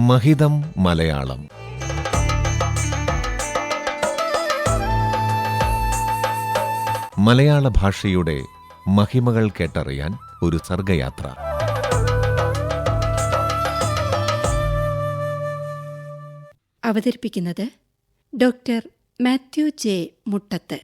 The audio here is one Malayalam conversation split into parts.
മഹിതം മലയാളം. മലയാള ഭാഷയുടെ മഹിമകൾ കേട്ടറിയാൻ ഒരു സർഗയാത്ര. അവതരിപ്പിക്കുന്നത് ഡോക്ടർ മാത്യു ജെ മുട്ടത്ത്.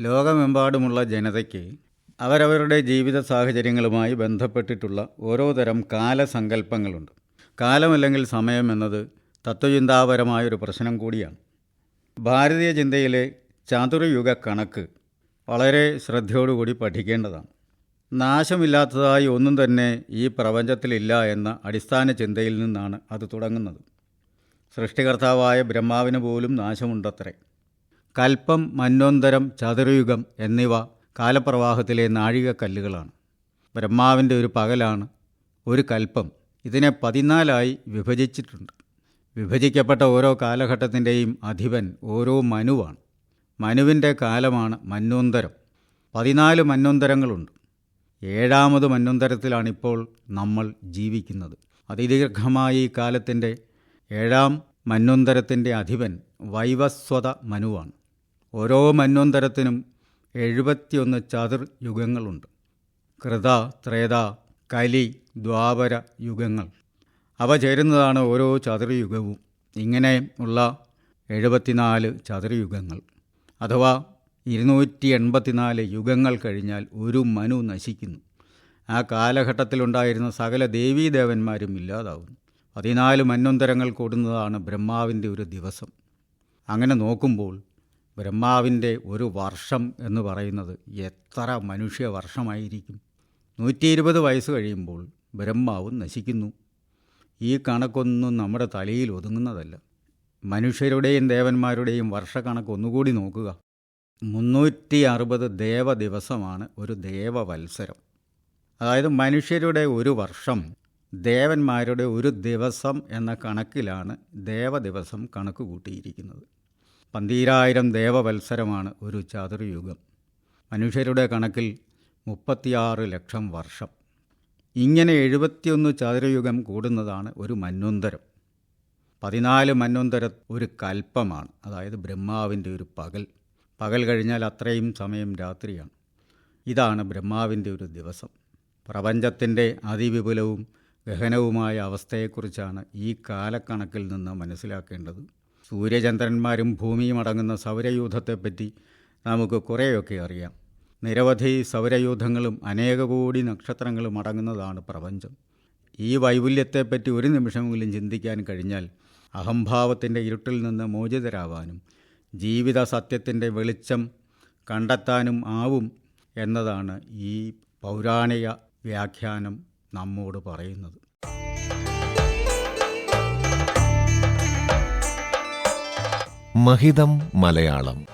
ലോകമെമ്പാടുമുള്ള ജനതയ്ക്ക് അവരവരുടെ ജീവിത സാഹചര്യങ്ങളുമായി ബന്ധപ്പെട്ടിട്ടുള്ള ഓരോ തരം കാലസങ്കല്പങ്ങളുണ്ട്. കാലമല്ലെങ്കിൽ സമയം എന്നത് തത്വചിന്താപരമായൊരു പ്രശ്നം കൂടിയാണ്. ഭാരതീയ ചിന്തയിലെ ചാതുർയുഗ കണക്ക് വളരെ ശ്രദ്ധയോടുകൂടി പഠിക്കേണ്ടതാണ്. നാശമില്ലാത്തതായി ഒന്നും തന്നെ ഈ പ്രപഞ്ചത്തിലില്ല എന്ന അടിസ്ഥാന ചിന്തയിൽ നിന്നാണ് അത് തുടങ്ങുന്നത്. സൃഷ്ടികർത്താവായ ബ്രഹ്മാവിന് പോലും നാശമുണ്ടത്രേ. കൽപ്പം മന്നോന്തരം ചതുരയുഗം എന്നിവ കാലപ്രവാഹത്തിലെ നാഴികക്കല്ലുകളാണ്. ബ്രഹ്മാവിന്റെ ഒരു പകലാണ് ഒരു കൽപ്പം. ഇതിനെ പതിനാലായി വിഭജിച്ചിട്ടുണ്ട്. വിഭജിക്കപ്പെട്ട ഓരോ കാലഘട്ടത്തിന്റെയും അധിപൻ ഓരോ മനുവാണ്. മനുവിന്റെ കാലമാണ് മന്വന്തരം. പതിനാല് മന്വന്തരങ്ങളുണ്ട്. ഏഴാമത് മന്വന്തരത്തിലാണിപ്പോൾ നമ്മൾ ജീവിക്കുന്നത്. അതിദീർഘമായ ഈ കാലത്തിന്റെ ഏഴാം മന്വന്തരത്തിന്റെ അധിപൻ വൈവസ്വത മനുവാണ്. ഓരോ മന്വന്തരത്തിനും എഴുപത്തിയൊന്ന് ചതുർ യുഗങ്ങളുണ്ട് കൃത ത്രേത കലി ദ്വാപര യുഗങ്ങൾ അവ ചേരുന്നതാണ് ഓരോ ചതുർയുഗവും. ഇങ്ങനെ ഉള്ള എഴുപത്തിനാല് ചതുർയുഗങ്ങൾ. അഥവാ ഇരുന്നൂറ്റി എൺപത്തിനാല് യുഗങ്ങൾ കഴിഞ്ഞാൽ ഒരു മനു നശിക്കുന്നു. ആ കാലഘട്ടത്തിലുണ്ടായിരുന്ന സകല ദേവീദേവന്മാരും ഇല്ലാതാവുന്നു. പതിനാല് മന്വന്തരങ്ങൾ കൂടുന്നതാണ് ബ്രഹ്മാവിന്റെ ഒരു ദിവസം. അങ്ങനെ നോക്കുമ്പോൾ ബ്രഹ്മാവിന്റെ ഒരു വർഷം എന്ന് പറയുന്നത് എത്ര മനുഷ്യ വർഷമായിരിക്കും? നൂറ്റി ഇരുപത് വയസ്സ് കഴിയുമ്പോൾ ബ്രഹ്മാവും നശിക്കുന്നു. ഈ കണക്കൊന്നും നമ്മുടെ തലയിൽ ഒതുങ്ങുന്നതല്ല. മനുഷ്യരുടെയും ദേവന്മാരുടെയും വർഷക്കണക്ക് ഒന്നുകൂടി നോക്കുക. മുന്നൂറ്റി അറുപത് ദേവദിവസമാണ് ഒരു ദേവവത്സരം. അതായത് മനുഷ്യരുടെ ഒരു വർഷം ദേവന്മാരുടെ ഒരു ദിവസം എന്ന കണക്കിലാണ് ദേവദിവസം കണക്ക് കൂട്ടിയിരിക്കുന്നത്. പന്തീരായിരം ദേവവത്സരമാണ് ഒരു ചതുർയുഗം. മനുഷ്യരുടെ കണക്കിൽ മുപ്പത്തിയാറ് ലക്ഷം വർഷം. ഇങ്ങനെ എഴുപത്തിയൊന്ന് ചതുരയുഗം കൂടുന്നതാണ് ഒരു മന്വന്തരം. പതിനാല് മന്വന്തര ഒരു കൽപ്പമാണ്. അതായത് ബ്രഹ്മാവിന്റെ ഒരു പകൽ. പകൽ കഴിഞ്ഞാൽ അത്രയും സമയം രാത്രിയാണ്. ഇതാണ് ബ്രഹ്മാവിന്റെ ഒരു ദിവസം. പ്രപഞ്ചത്തിന്റെ അതിവിപുലവും ഗഹനവുമായ അവസ്ഥയെക്കുറിച്ചാണ് ഈ കാലക്കണക്കിൽ നിന്ന് മനസ്സിലാക്കേണ്ടത്. സൂര്യചന്ദ്രന്മാരും ഭൂമിയും അടങ്ങുന്ന സൗരയൂഥത്തെപ്പറ്റി നമുക്ക് കുറേയൊക്കെ അറിയാം. നിരവധി സൗരയൂഥങ്ങളും അനേക കോടി നക്ഷത്രങ്ങളും അടങ്ങുന്നതാണ് പ്രപഞ്ചം. ഈ വൈപുല്യത്തെപ്പറ്റി ഒരു നിമിഷമെങ്കിലും ചിന്തിക്കാൻ കഴിഞ്ഞാൽ അഹംഭാവത്തിന്റെ ഇരുട്ടിൽ നിന്ന് മോചിതരാവാനും ജീവിത സത്യത്തിന്റെ വെളിച്ചം കണ്ടെത്താനും ആവും എന്നതാണ് ഈ പൗരാണിക വ്യാഖ്യാനം നമ്മോട് പറയുന്നത്. മഹിതം മലയാളം